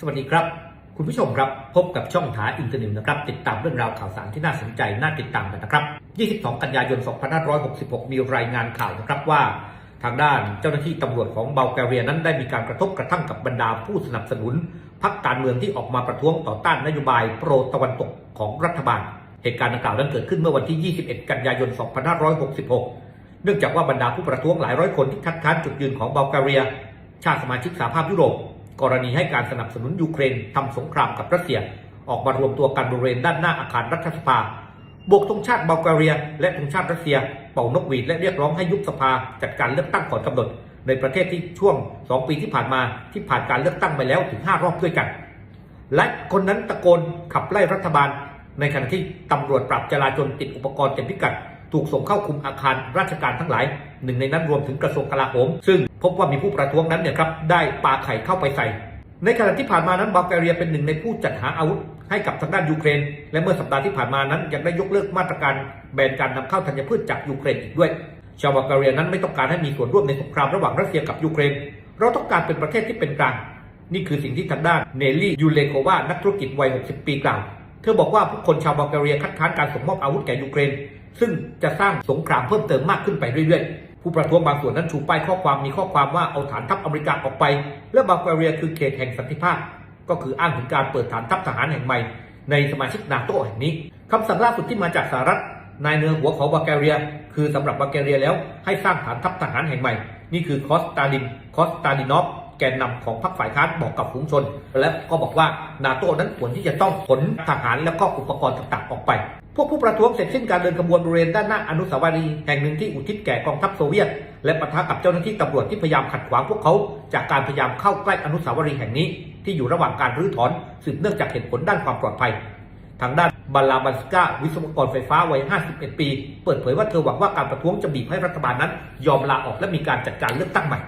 สวัสดีครับ คุณผู้ชมครับ พบกับช่องถาอินเตอร์เน็ตนะครับ ติดตามเรื่องราวข่าวสารที่น่าสนใจ น่าติดตามกันนะครับ 22 กันยายน 2566 มีรายงานข่าวนะครับว่า ทางด้านเจ้าหน้าที่ตำรวจของเบลแกเรียนั้นได้มีการกระทบกระทั่งกับบรรดาผู้สนับสนุนพรรคการเมืองที่ออกมาประท้วงต่อต้านนโยบายโปรตะวันตกของรัฐบาล เหตุการณ์ดังกล่าวนั้นเกิดขึ้นเมื่อวันที่ 21 กันยายน 2566 เนื่องจากว่าบรรดาผู้ประท้วงหลายร้อยคนที่คัดค้านจุดยืนของเบลแกเรีย ชาติสมาชิกสหภาพยุโรป กรณีให้การสนับสนุนยูเครนทำสงครามกับรัสเซีย ออกมารวมตัวกันบริเวณด้านหน้าอาคารรัฐสภาโบกธงชาติเบลแกเรีย และธงชาติรัสเซีย เป่านกหวีดและเรียกร้องให้ยุบสภาจัดการเลือกตั้งก่อนกำหนด ในประเทศที่ช่วง 2 ปีที่ผ่านมาที่ผ่านการเลือกตั้งไปแล้วถึง 5 รอบด้วยกัน และคนนั้นตะโกนขับไล่รัฐบาล ในขณะที่ตำรวจปราบจราจรติดอุปกรณ์เต็มพิกัด ถูกส่งเข้าคุมอาคารราชการทั้งหลาย หนึ่งในนั้นรวมถึงกระทรวงกลาโหม ซึ่งพบว่ามีผู้ประท้วงนั้นเนี่ยครับได้ปาไข่เข้าไปใส่ ในขณะที่ผ่านมานั้นบัลแกเรียเป็นหนึ่งในผู้จัดหาอาวุธให้กับทางด้านยูเครน และเมื่อสัปดาห์ที่ผ่านมานั้นยังได้ยกเลิกมาตรการแบนการนำเข้าธัญพืชจากยูเครนอีกด้วย ชาวบัลแกเรียนั้นไม่ต้องการให้มีส่วนร่วมในสงครามระหว่างรัสเซียกับยูเครน เราต้องการเป็นประเทศที่เป็นกลาง นี่คือสิ่งที่ทางด้านเนลลี่ยูเลโควานักธุรกิจวัย 60 ปีกล่าว เธอบอกว่าผู้คนชาวบัลแกเรียคัดค้านการส่งมอบอาวุธแก่ยูเครน ซึ่งจะสร้างสงครามเพิ่มเติมมากขึ้นไปเรื่อยๆ ผู้ประท้วงบางส่วนนั้นชูป้ายข้อความมีข้อความว่าเอาฐานทัพอเมริกาออกไป และบัลแกเรียคือเขตแห่งสันติภาพ ก็คืออ้างถึงการเปิดฐานทัพทหารแห่งใหม่ ในสมาชิกนาโตแห่งนี้คำสั่งล่าสุดที่มาจากสหรัฐนายเนื้อหัวของบัลแกเรีย คือสำหรับบัลแกเรียแล้วให้สร้างฐานทัพทหารแห่งใหม่ นี่คือคอสตาลินคอสตาลินอฟแกนนำของพรรคฝ่ายค้านบอกกับฝูงชน และก็บอกว่านาโต้นั้นควรที่จะต้องขนทหารและก็อุปกรณ์ต่างๆออกไป พวกผู้ประท้วงเสร็จสิ้นการเดินขบวนบริเวณด้านหน้าอนุสาวรีย์แห่งหนึ่งที่อุทิศแก่กองทัพโซเวียต และปะทะกับเจ้าหน้าที่ตำรวจที่พยายามขัดขวางพวกเขา จากการพยายามเข้าใกล้อนุสาวรีย์แห่งนี้ ที่อยู่ระหว่างการรื้อถอนสืบเนื่องจากเหตุผลด้านความปลอดภัย ทางด้านบาลาบันสกาวิศวกรไฟฟ้าวัย 51 ปี เปิดเผยว่าเธอหวังว่าการประท้วงจะบีบให้รัฐบาลนั้น ยอมลาออกและมีการจัดการเลือกตั้งใหม่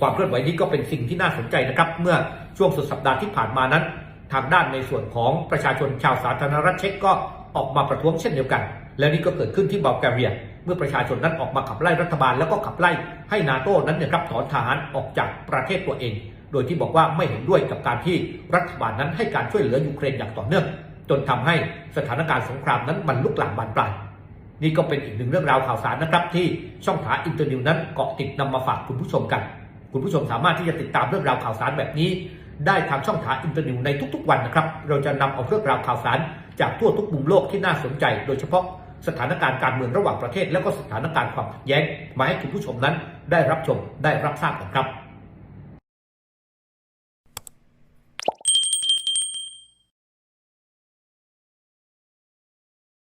ความเคลื่อนไหวนี้ก็เป็นสิ่งที่น่าสนใจนะครับ เมื่อช่วงสุดสัปดาห์ที่ผ่านมานั้น ทางด้านในส่วนของประชาชนชาวสาธารณรัฐเช็กก็ ออกมาประท้วงเช่นเดียวกัน แล้วนี่ก็เกิดขึ้นที่บัลแกเรีย เมื่อประชาชนนั้นออกมาขับไล่รัฐบาลแล้วก็ขับไล่ให้นาโต้นั้นเนี่ยครับถอนทหารออกจากประเทศตัวเอง โดยที่บอกว่าไม่เห็นด้วยกับการที่รัฐบาลนั้นให้การช่วยเหลือยูเครนอย่างต่อเนื่อง จนทำให้สถานการณ์สงครามนั้นบรรลุกลามบานปลายนี่ก็เป็นอีกหนึ่งเรื่องราวข่าวสารนะครับ ที่ช่องถาอินเตอร์นิวนั้นเกาะติดนำมาฝากคุณผู้ชมกัน คุณผู้ชมสามารถที่จะติดตามเรื่องราวข่าวสารแบบนี้ ได้ทางช่องทางอินเตอร์นิวในทุกๆวันนะครับ เราจะนำเอาเรื่องราวข่าวสาร จากทั่วทุกมุมโลกที่น่าสนใจ โดยเฉพาะสถานการณ์การเมืองระหว่างประเทศ และก็สถานการณ์ความขัดแย้งมาให้คุณผู้ชมนั้นได้รับชมได้รับทราบกันครับ